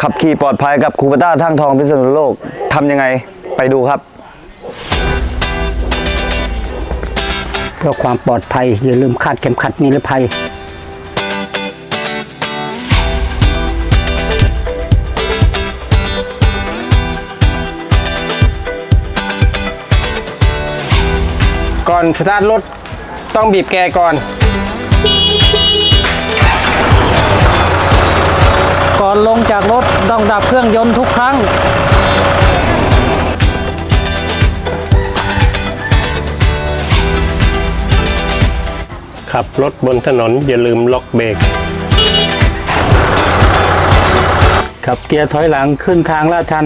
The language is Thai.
ขับขี่ปลอดภัยกับคูปต้าทั้งทองพิษณุโลกทำยังไงไปดูครับ เพื่อความปลอดภัย อย่าลืมคาดเข็มขัดนิรภัยก่อนสตาร์ทรถต้องบีบแกก่อน อนลงจากรถต้องดับเครื่องยนต์ทุกครั้ง ขับรถบนถนนอย่าลืมล็อกเบรกขับเกียร์ถอยหลังขึ้นทางลาดชัน